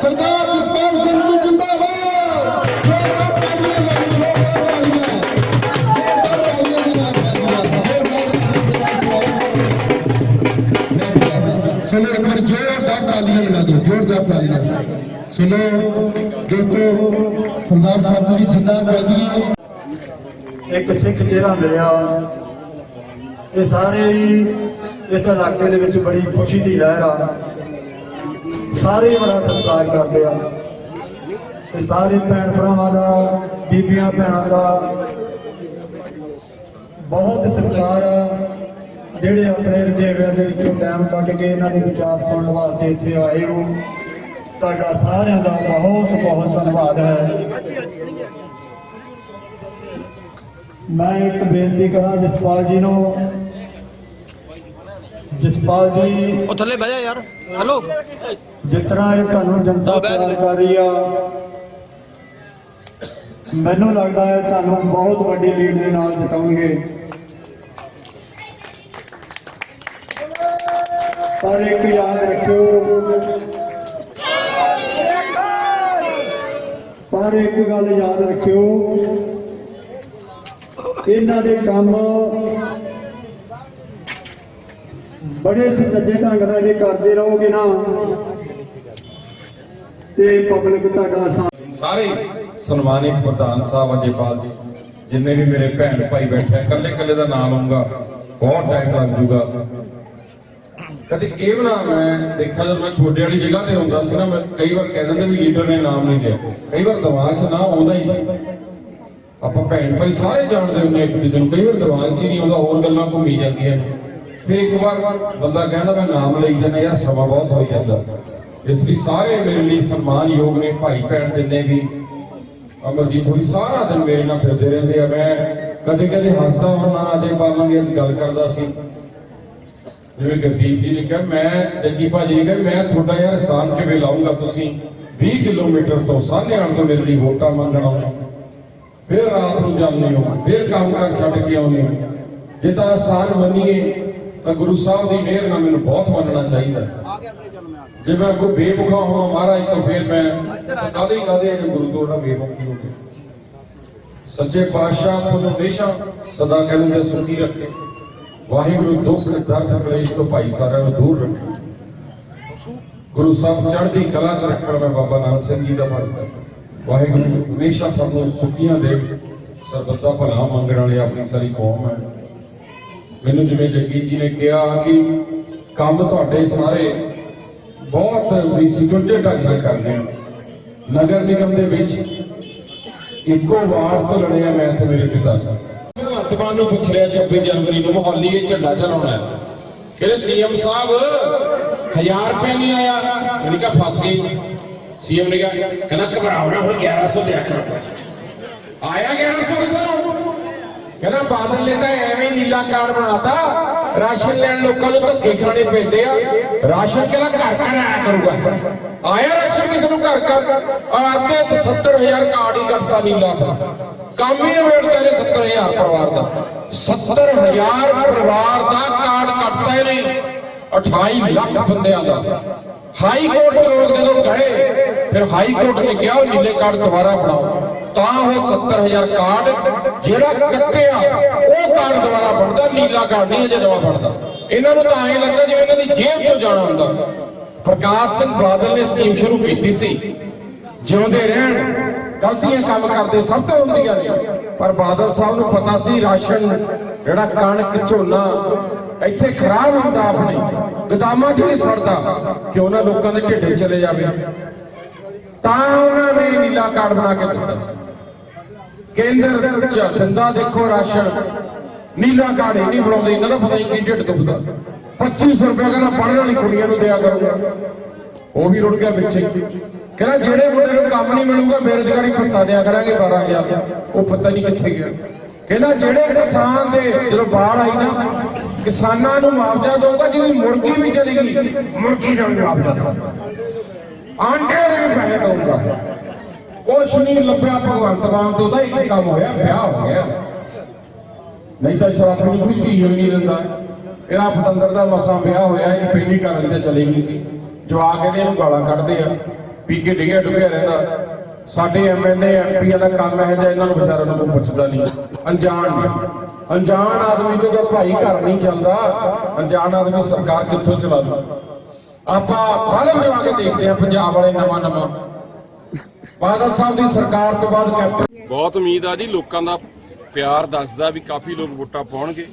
ਸਰਦਾਰ ਜਸਪਾਲ ਸਿੰਘ ਜੀ ਜਿੰਦਾਬਾਦ। ਜੋਰਦਾਰ ਤਾਲੀਆਂ ਨਾਲ ਜੋਰਦਾਰ ਤਾਲੀਆਂ ਦੇ ਨਾਲ ਚਲੋ ਇੱਕ ਵਾਰ ਜ਼ੋਰਦਾਰ ਤਾਲੀਆਂ ਮਿਲਾ ਦਿਓ, ਜ਼ੋਰਦਾਰ ਤਾਲੀਆਂ ਚਲੋ ਦੋਸਤੋ ਸਰਦਾਰ ਸਾਹਿਬ ਦੀ ਜਿੰਨਾ ਪੈਦੀ ਇੱਕ ਸਿੱਖ ਚਿਹਰਾ ਮਿਲਿਆ। ਇਹ ਸਾਰੇ ਇਸ ਇਲਾਕੇ ਦੇ ਵਿੱਚ ਬੜੀ ਖੁਸ਼ੀ ਦੀ ਲਹਿਰ ਆ। ਸਾਰੇ ਹੀ ਬੜਾ ਸਤਿਕਾਰ ਕਰਦੇ ਆ। ਤੇ ਸਾਰੇ ਭੈਣ ਭਰਾਵਾਂ ਦਾ, ਬੀਬੀਆਂ ਭੈਣਾਂ ਦਾ ਬਹੁਤ ਸਤਿਕਾਰ ਆ। ਜਿਹੜੇ ਆਪਣੇ ਰਜੇਵਿਆਂ ਦੇ ਵਿੱਚੋਂ ਟਾਈਮ ਕੱਢ ਕੇ ਇਹਨਾਂ ਦੇ ਵਿਚਾਰ ਸੁਣਨ ਵਾਸਤੇ ਇੱਥੇ ਆਏ ਹੋ, ਤੁਹਾਡਾ ਸਾਰਿਆਂ ਦਾ ਬਹੁਤ ਬਹੁਤ ਧੰਨਵਾਦ ਹੈ। ਮੈਂ ਇੱਕ ਬੇਨਤੀ ਕਰਾਂ ਜਸਪਾਲ ਜੀ ਨੂੰ ਜਸਪਾਲ ਜੀ। ਉਹ ਥੱਲੇ ਬਹਿ ਜਾ ਯਾਰ। ਹੈਲੋ। ਤਰ੍ਹਾਂ ਇਹ ਤੁਹਾਨੂੰ ਜਨਤਾ ਪਿਆਰ ਕਰ ਰਹੀ ਆ ਮੈਨੂੰ ਲੱਗਦਾ ਹੈ ਤੁਹਾਨੂੰ ਬਹੁਤ ਵੱਡੀ ਲੀਡ ਦੇ ਨਾਲ ਜਿਤਾਉਣਗੇ। ਪਰ ਇੱਕ ਯਾਦ ਰੱਖਿਓ ਪਰ ਇੱਕ ਗੱਲ ਯਾਦ ਰੱਖਿਓ ਇਹਨਾਂ ਦੇ ਕੰਮ ਬੜੇ ਸੁਚੱਜੇ ਢੰਗ ਨਾਲ, ਜੇ ਕਰਦੇ ਰਹੋਗੇ ਨਾ, ਤੇ ਪਬਲਿਕ ਤੁਹਾਡਾ ਸਾਥ ਸਾਰੇ ਸਨਮਾਨਿਤ ਪ੍ਰਧਾਨ ਸਾਹਿਬ ਅਜੇਪਾਲ ਜੀ, ਜਿੰਨੇ ਵੀ ਮੇਰੇ ਭੈਣ ਭਾਈ ਬੈਠੇ ਇਕੱਲੇ ਇਕੱਲੇ ਦਾ ਨਾਮ ਲਊਂਗਾ, ਬਹੁਤ ਟਾਈਮ ਲੱਗ ਜੂਗਾ। ਕਦੇ ਇਹ ਬਣਾ, ਮੈਂ ਦੇਖਿਆ ਜਦ ਮੈਂ ਛੋਟੇ ਵਾਲੀ ਜਗ੍ਹਾ ਤੇ ਹੁੰਦਾ ਸੀ ਨਾ, ਮੈਂ ਕਈ ਵਾਰ ਕਹਿ ਦਿੰਦੇ ਵੀ ਲੀਡਰ ਨੇ ਨਾਮ ਨਹੀਂ ਲਿਆ। ਕਈ ਵਾਰ ਦਿਮਾਗ 'ਚ ਨਾ ਆਉਂਦਾ ਹੀ। ਆਪਾਂ ਭੈਣ ਭਾਈ ਸਾਰੇ ਜਾਣਦੇ ਹੁੰਦੇ ਇੱਕ ਦੂਜੇ ਨੂੰ, ਕਈ ਵਾਰ ਦਿਮਾਗ 'ਚ ਹੀ ਨਹੀਂ ਆਉਂਦਾ, ਹੋਰ ਗੱਲਾਂ ਘੁੰਮੀ ਜਾਂਦੀਆਂ ਨੇ। ਫਿਰ ਇੱਕ ਵਾਰ ਬੰਦਾ ਕਹਿੰਦਾ, ਮੈਂ ਨਾਮ ਲਈ ਜਾਂਦਾ ਯਾਰ, ਸਮਾਂ ਬਹੁਤ ਹੋ ਜਾਂਦਾ। ਇਸ ਲਈ ਸਾਰੇ ਮੇਰੇ ਲਈ ਸਨਮਾਨਯੋਗ ਨੇ, ਭਾਈ ਭੈਣ ਜਿੰਨੇ ਵੀ। ਅਮਰਜੀਤ ਹੋਈ ਸਾਰਾ ਦਿਨ ਮੇਰੇ ਨਾਲ ਫਿਰਦੇ ਰਹਿੰਦੇ ਆ। ਮੈਂ ਕਦੇ ਕਦੇ ਹੱਸਦਾ ਹੁੰਦਾ ਅਜੇ ਬਾਲਾਂਗੇ ਅੱਜ ਗੱਲ ਕਰਦਾ ਸੀ। ਜਿਵੇਂ ਗੁਰਦੀਪ ਜੀ ਨੇ ਕਿਹਾ, ਮੈਂ, ਜੱਗੀ ਭਾਜੀ ਨੇ ਕਿਹਾ, ਮੈਂ ਤੁਹਾਡਾ ਯਾਰ ਸਾਨ ਕਿਵੇਂ ਲਾਉਂਗਾ ਤੁਸੀਂ? 20 ਕਿਲੋਮੀਟਰ ਤੋਂ ਸਾਹਨੇਵਾਲ ਤੋਂ ਮੇਰੇ ਲਈ ਵੋਟਾਂ ਮੰਗਣ ਆਉਂਦੇ ਫਿਰ ਰਾਤ ਨੂੰ ਜਾਂਦੇ ਹੋ, ਫਿਰ ਕੰਮ ਕਰ ਛੱਡ ਕੇ ਆਉਂਦੇ ਹੋ। ਜੇ ਤਾਂ ਆਸਾਨ ਮੰਨੀਏ ਤਾਂ ਗੁਰੂ ਸਾਹਿਬ ਦੀ ਮਿਹਰ ਨਾਲ ਮੈਨੂੰ ਬਹੁਤ ਮੰਨਣਾ ਚਾਹੀਦਾ। ਜੇ ਮੈਂ ਕੋਈ ਬੇਮੁਖਾ ਹੋਵਾਂ ਮਹਾਰਾਜ ਤਾਂ ਫਿਰ ਮੈਂ ਕਾਦੇ ਕਾਦੇ ਗੁਰੂ ਤੋਂ ਨਾ ਬੇਮੁਖੀ ਹੋ ਗਿਆ ਸੱਚੇ ਪਾਤਸ਼ਾਹ ਤੁਹਾਨੂੰ ਹਮੇਸ਼ਾ ਸਦਾ ਕਹਿੰਦੇ ਸੁਖੀ ਰੱਖੇ। ਵਾਹਿਗੁਰੂ ਦੁੱਖ ਦਰਦ ਕਲੇਸ਼ ਤੋਂ ਭਾਈ ਸਾਰਿਆਂ ਨੂੰ ਦੂਰ ਰੱਖੇ। ਗੁਰੂ ਸਾਹਿਬ ਚੜ੍ਹਦੀ ਕਲਾ ਚ ਰੱਖਣ ਮੈਂ ਬਾਬਾ ਨਾਨਕ ਸਿੰਘ ਜੀ ਦਾ ਭਗਤ ਵਾਹਿਗੁਰੂ ਹਮੇਸ਼ਾ ਤੁਹਾਨੂੰ ਸੁਖੀਆਂ ਦੇ ਸਰਬੱਤ ਦਾ ਭਲਾ ਮੰਗਣ ਵਾਲੀ ਆਪਣੀ ਸਾਰੀ ਕੌਮ ਹੈ। ਮੈਨੂੰ ਜਿਵੇਂ ਜਗਜੀਤ ਜੀ ਨੇ ਕਿਹਾ ਕਿ ਕੰਮ ਤੁਹਾਡੇ ਸਾਰੇ ਬਹੁਤ ਵੀ ਸੁਚੱਜੇ ਢੰਗ ਨਾਲ ਕਰਨੇ ਹੋ ਨਗਰ ਨਿਗਮ ਦੇ ਵਿੱਚ ਇੱਕੋ ਵਾਰ ਤੋਂ ਲੜਿਆ ਮੈਂ ਤੇ ਮੇਰੇ ਪਿਤਾ ਭਗਵੰਤ ਮਾਨ ਨੂੰ ਪੁੱਛ ਰਿਹਾ 26 ਜਨਵਰੀ ਨੂੰ ਮੁਹੱਲੀ ਇਹ ਝੰਡਾ ਚਲਾਉਣਾ ਹੈ। ਕਹਿੰਦੇ ਸੀਐਮ ਸਾਹਿਬ, ਹਜ਼ਾਰ ਰੁਪਏ ਨਹੀਂ ਆਇਆ। ਯਾਨੀ ਕਿ ਫਸ ਗਈ ਸੀਐਮ ਨੇ ਕਿਹਾ, ਕਹਿੰਦਾ ਘਬਰਾਓ ਹੁਣ 1100 ਦਿਆ ਕਰੋ ਆਇਆ 1100 ਸਰ ਕਹਿੰਦਾ ਬਾਦਲ ਨੇ ਤਾਂ ਐਵੇਂ ਹੀ ਨੀਲਾ ਕਾਰਡ ਬਣਾਤਾ ਰਾਸ਼ਨ ਲੈਣ ਲੋਕਾਂ ਨੂੰ ਧੱਕੇ ਖਾਣੇ ਪੈਂਦੇ ਆ ਰਾਸ਼ਨ ਕਿਹੜਾ ਘਰ ਘਰ ਆਇਆ ਕਰੂਗਾ ਆਇਆ ਰਾਸ਼ਨ ਕਿਸੇ ਨੂੰ ਘਰ ਘਰ ਆਤੇ 70000 ਕਾਰਡ ਹੀ ਕੱਟਤਾ ਨੀਲਾ ਕੰਮ ਹੀ ਵੇੜਦਾ ਨੇ 70000 ਪਰਿਵਾਰ ਦਾ 70000 ਪਰਿਵਾਰ ਦਾ ਕਾਰਡ ਕੱਟਦਾ ਹੀ ਨਹੀਂ 28 ਲੱਖ ਬੰਦਿਆਂ ਦਾ ਹਾਈ ਕੋਰਟ ਦੇ ਲੋਕ ਜਦੋਂ ਗਏ ਫਿਰ ਹਾਈ ਕੋਰਟ ਨੇ ਕਿਹਾ ਉਹ ਨੀਲੇ ਕਾਰਡ ਦੁਬਾਰਾ ਬਣਾਓ ਤਾਂ ਉਹ 70000 ਕਾਰਡ ਜਿਹੜਾ ਕੱਟਿਆ, ਉਹ ਕਾਰਡ ਦੁਬਾਰਾ ਬਣਦਾ, ਨੀਲਾ ਕਾਰਡ ਨਹੀਂ ਅਜੇ ਨਵਾਂ ਬਣਦਾ। ਇਹਨਾਂ ਨੂੰ ਤਾਂ ਐਂ ਲੱਗਦਾ ਜਿਵੇਂ ਇਹਨਾਂ ਦੀ ਜੇਬ ਚੋਂ ਜਾਣਾ ਹੁੰਦਾ। ਪ੍ਰਕਾਸ਼ ਸਿੰਘ ਬਾਦਲ ਨੇ ਸਕੀਮ ਸ਼ੁਰੂ ਕੀਤੀ ਸੀ। ਜਿਉਂਦੇ ਰਹਿਣ, ਗਲਤੀਆਂ ਕੰਮ ਕਰਦੇ ਸਭ ਤੋਂ ਹੁੰਦੀਆਂ ਨੇ। ਪਰ ਬਾਦਲ ਸਾਹਿਬ ਨੂੰ ਪਤਾ ਸੀ ਰਾਸ਼ਨ, ਜਿਹੜਾ ਕਣਕ, ਝੋਨਾ, ਇੱਥੇ ਖਰਾਬ ਹੁੰਦਾ ਆਪਣੇ। ਗਦਾਮਾਂ 'ਚ ਨਹੀਂ ਸੜਦਾ ਕਿ ਉਹਨਾਂ ਲੋਕਾਂ ਦੇ ਢਿੱਡੇ ਚਲੇ ਜਾਵੇ। ਤਾਂ ਉਹਨਾਂ ਨੇ ਨੀਲਾ ਕਾਰਡ ਬਣਾ ਕੇ ਦਿੱਤਾ ਸੀ। ਕੇਂਦਰ ਚ ਦਿੰਦਾ ਦੇਖੋ ਰਾਸ਼ਨ। ਨੀਲਾ ਕਾਰਡ ਹੀ ਨਹੀਂ ਬਣਾਉਂਦੇ, ਇਹਨਾਂ ਦਾ ਪਤਾ ਨਹੀਂ ਕੀ ਢਿੱਡ ਦੁਖਦਾ। 2500 ਰੁਪਏ ਕਹਿੰਦਾ ਪੜ੍ਹਨ ਵਾਲੀ ਕੁੜੀਆਂ ਨੂੰ ਦਿਆ ਕਰੂਗਾ। ਉਹ ਵੀ ਰੁੜ ਗਿਆ ਪਿੱਛੇ। ਕਹਿੰਦਾ ਜਿਹੜੇ ਮੁੰਡੇ ਨੂੰ ਕੰਮ ਨਹੀਂ ਮਿਲੂਗਾ, ਬੇਰੁਜ਼ਗਾਰੀ ਭੱਤਾ ਦਿਆ ਕਰਾਂਗੇ 12000 ਉਹ ਪਤਾ ਨਹੀਂ ਕਿੱਥੇ ਗਿਆ। ਕਹਿੰਦਾ ਜਿਹੜੇ ਕਿਸਾਨ ਦੇ ਜਦੋਂ ਬਾੜ ਆਈ ਨਾ, ਕਿਸਾਨਾਂ ਨੂੰ ਮੁਆਵਜ਼ਾ ਦਊਗਾ, ਜਿਹਦੀ ਮੁਰਗੀ ਵੀ ਚਲੀ ਗਈ, ਮੁਰਗੀ ਦਾ ਮੁਆਵਜ਼ਾ ਦਊਗਾ। ਆਂਡੇ ਦੇ ਵੀ ਪੈਸੇ ਦਊਗਾ ਕੁਛ ਨਹੀਂ ਲੱਭਿਆ ਭਗਵੰਤ ਮਾਨ ਤੋਂ ਤਾਂ ਇੱਕ ਕੰਮ ਹੋਇਆ, ਵਿਆਹ ਹੋ ਗਿਆ। ਨਹੀਂ ਤਾਂ ਸ਼ਰਾਬ ਨੂੰ ਕੋਈ ਧੀ ਨਹੀਂ ਦਿੰਦਾ। ਇਹਦਾ ਪਤੰਦਰ ਦਾ ਮਸਾਂ ਵਿਆਹ ਹੋਇਆ, ਇਹ ਪਹਿਲੀ ਘਰ ਤੇ ਚਲੀ ਗਈ ਸੀ। ਜਵਾਕ ਇਹਦੇ ਨੂੰ ਗਾਲਾਂ ਕੱਢਦੇ ਆ, ਪੀ ਕੇ ਡਿੱਗਿਆ ਡੁੱਗਿਆ ਰਹਿੰਦਾ। ਸਾਡੇ ਐਮਐਲਏ ਐਮਪੀਆਂ ਦਾ ਕੰਮ ਹੈ ਜਾਂ ਇਹਨਾਂ ਨੂੰ ਵਿਚਾਰਿਆਂ ਨੂੰ ਕੋਈ ਪੁੱਛਦਾ ਨਹੀਂ। ਅਣਜਾਣ ਅਣਜਾਣ ਆਦਮੀ ਤੋਂ ਤਾਂ ਭਾਈ ਘਰ ਨਹੀਂ ਚੱਲਦਾ, ਅਣਜਾਣ ਆਦਮੀ ਸਰਕਾਰ ਕਿੱਥੋਂ ਚਲਾ ਲੂ ਆਪਾਂ ਬਾਹਰ ਲਿਆ ਕੇ ਦੇਖਦੇ ਆ ਪੰਜਾਬ ਵਾਲੇ ਨਵਾਂ ਨਵਾਂ। ਬਾਦਲ ਸਾਹਿਬ ਦੀ ਸਰਕਾਰ ਤੋਂ ਬਾਅਦ ਕੈਪਟਨ ਬਹੁਤ ਉਮੀਦ ਆ ਜੀ ਲੋਕਾਂ ਦਾ ਪਿਆਰ ਦੱਸਦਾ ਵੀ ਕਾਫੀ ਲੋਕ ਵੋਟਾਂ ਪਾਉਣਗੇ।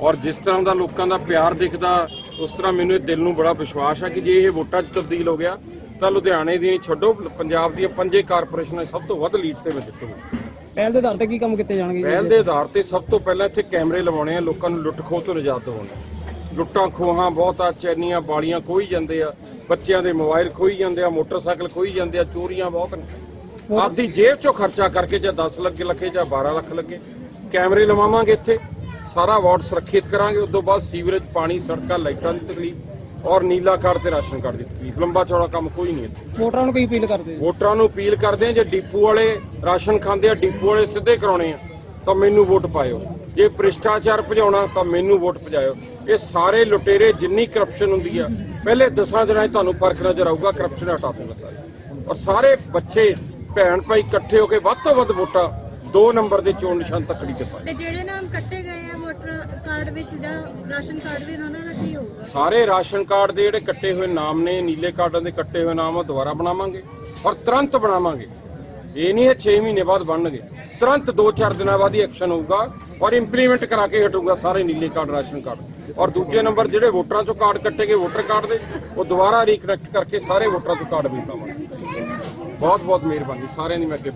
ਔਰ ਜਿਸ ਤਰ੍ਹਾਂ ਦਾ ਲੋਕਾਂ ਦਾ ਪਿਆਰ ਦਿਖਦਾ ਉਸ ਤਰ੍ਹਾਂ ਮੈਨੂੰ ਇਹ ਦਿਲ ਨੂੰ ਬੜਾ ਵਿਸ਼ਵਾਸ ਆ ਕਿ ਜੇ ਇਹ ਵੋਟਾਂ 'ਚ ਤਬਦੀਲ ਹੋ ਗਿਆ ਤਾਂ ਲੁਧਿਆਣੇ ਦੀ ਛੱਡੋ ਪੰਜਾਬ ਦੀਆਂ ਪੰਜੇ ਕਾਰਪੋਰੇਸ਼ਨਾਂ ਸਭ ਤੋਂ ਵੱਧ ਲੀਡ ਤੇ ਮੈਂ ਜਿੱਤੂਗਾ ਪਹਿਲ ਦੇ ਆਧਾਰ ਤੇ ਕੀ ਕੰਮ ਕੀਤੇ ਜਾਣਗੇ? ਪਹਿਲ ਦੇ ਆਧਾਰ ਤੇ ਸਭ ਤੋਂ ਪਹਿਲਾਂ ਇੱਥੇ ਕੈਮਰੇ ਲਵਾਉਣੇ ਆ ਲੋਕਾਂ ਨੂੰ ਲੁੱਟ ਖੋਹ ਤੋਂ ਨਿਜਾਤ ਦਿਵਾਉਣੀ ਲੁੱਟਾਂ ਖੋਹਾਂ ਬਹੁਤ ਆ ਚੈਨੀਆਂ ਬਾਲੀਆਂ ਖੋਈ ਜਾਂਦੇ ਆ। ਬੱਚਿਆਂ ਦੇ ਮੋਬਾਈਲ ਖੋਈ ਜਾਂਦੇ ਆ ਮੋਟਰਸਾਈਕਲ ਖੋਈ ਜਾਂਦੇ ਆ ਚੋਰੀਆਂ ਬਹੁਤ ਨੇ। ਆਪਦੀ ਜੇਬ ਚੋਂ ਖਰਚਾ ਕਰਕੇ ਜਾਂ 10 ਲੱਖ ਲੱਗੇ ਜਾਂ 12 ਲੱਖ ਲੱਗੇ ਕੈਮਰੇ ਲਵਾਵਾਂਗੇ ਇੱਥੇ। ਸਾਰਾ ਵਾਰਡ ਸੁਰੱਖਿਅਤ ਕਰਾਂਗੇ ਉਸ ਤੋਂ ਬਾਅਦ ਸੀਵਰੇਜ ਪਾਣੀ ਸੜਕਾਂ ਲਾਈਟਾਂ ਦੀ ਤਕਲੀਫ ਔਰ ਨੀਲਾ ਕਾਰਡ ਤੇ ਰਾਸ਼ਨ ਕਾਰਡ ਦੀ ਤਕਲੀਫ। ਲੰਬਾ ਚੌੜਾ ਕੰਮ ਕੋਈ ਨਹੀਂ ਇੱਥੇ। ਵੋਟਰਾਂ ਨੂੰ ਕੀ ਅਪੀਲ ਕਰਦੇ? ਵੋਟਰਾਂ ਨੂੰ ਅਪੀਲ ਕਰਦੇ ਆ ਜੇ ਡੀਪੂ ਵਾਲੇ ਰਾਸ਼ਨ ਖਾਂਦੇ ਆ ਡੀਪੂ ਵਾਲੇ ਸਿੱਧੇ ਕਰਾਉਣੇ ਆ ਤਾਂ ਮੈਨੂੰ ਵੋਟ ਪਾਇਓ। ਜੇ ਭ੍ਰਿਸ਼ਟਾਚਾਰ ਭਜਾਉਣਾ ਤਾਂ ਮੈਨੂੰ ਵੋਟ ਪਜਾਇਓ ਇਹ ਸਾਰੇ ਲੁਟੇਰੇ ਜਿੰਨੀ ਕਰਪਸ਼ਨ ਹੁੰਦੀ ਆ ਪਹਿਲੇ ਦਸਾਂ ਦਿਨਾਂ 'ਚ ਤੁਹਾਨੂੰ ਫ਼ਰਕ ਨਜ਼ਰ ਆਊਗਾ ਕਰਪਸ਼ਨ ਹਟਾ ਦੂੰਗਾ ਸਾਰੇ। ਔਰ ਸਾਰੇ ਬੱਚੇ ਭੈਣ ਭਾਈ ਇਕੱਠੇ ਹੋ ਕੇ ਵੱਧ ਤੋਂ ਵੱਧ ਵੋਟਾਂ ਦੋ ਨੰਬਰ ਦੇ ਚੋਣ ਨਿਸ਼ਾਨ ਤੱਕੜੀ ਤੇ ਪਾਏ ਤੇ ਜਿਹੜੇ ਨਾਮ ਕੱਟੇ ਗਏ ਆ ਵੋਟਰ ਕਾਰਡ ਵਿੱਚ ਜਾਂ ਰਾਸ਼ਨ ਕਾਰਡ ਵਿੱਚ ਉਹਨਾਂ ਦਾ ਕੀ ਹੋਊਗਾ? ਸਾਰੇ ਰਾਸ਼ਨ ਕਾਰਡ ਦੇ ਜਿਹੜੇ ਕੱਟੇ ਹੋਏ ਨਾਮ ਨੇ ਨੀਲੇ ਕਾਰਡਾਂ ਦੇ ਕੱਟੇ ਹੋਏ ਨਾਮ ਉਹ ਦੁਬਾਰਾ ਬਣਾਵਾਂਗੇ ਔਰ ਤੁਰੰਤ ਬਣਾਵਾਂਗੇ। ਇਹ ਨਹੀਂ ਹੈ 6 ਮਹੀਨੇ ਬਾਅਦ ਬਣਨਗੇ। ਤੁਰੰਤ 2-4 ਦਿਨਾਂ ਬਾਅਦ ਹੀ ਐਕਸ਼ਨ ਹੋਊਗਾ ਔਰ ਇੰਪਲੀਮੈਂਟ ਕਰਾ ਕੇ ਹਟੂਗਾ ਸਾਰੇ ਨੀਲੇ ਕਾਰਡ, ਰਾਸ਼ਨ ਕਾਰਡ। ਔਰ ਦੂਜੇ ਨੰਬਰ ਜਿਹੜੇ ਵੋਟਰਾਂ ਚੋਂ ਕਾਰਡ ਕੱਟੇ ਗਏ ਵੋਟਰ ਕਾਰਡ ਦੇ, ਉਹ ਦੁਬਾਰਾ ਰੀਕਨੈਕਟ ਕਰਕੇ ਸਾਰੇ ਵੋਟਰਾਂ ਚੋਂ ਕਾਰਡ ਵੀ ਪਾਵਾਂਗੇ। ਬਹੁਤ ਬਹੁਤ ਮਿਹਰਬਾਨੀ, ਸਾਰਿਆਂ ਦੀ ਮੈਂ ਅੱਗੇ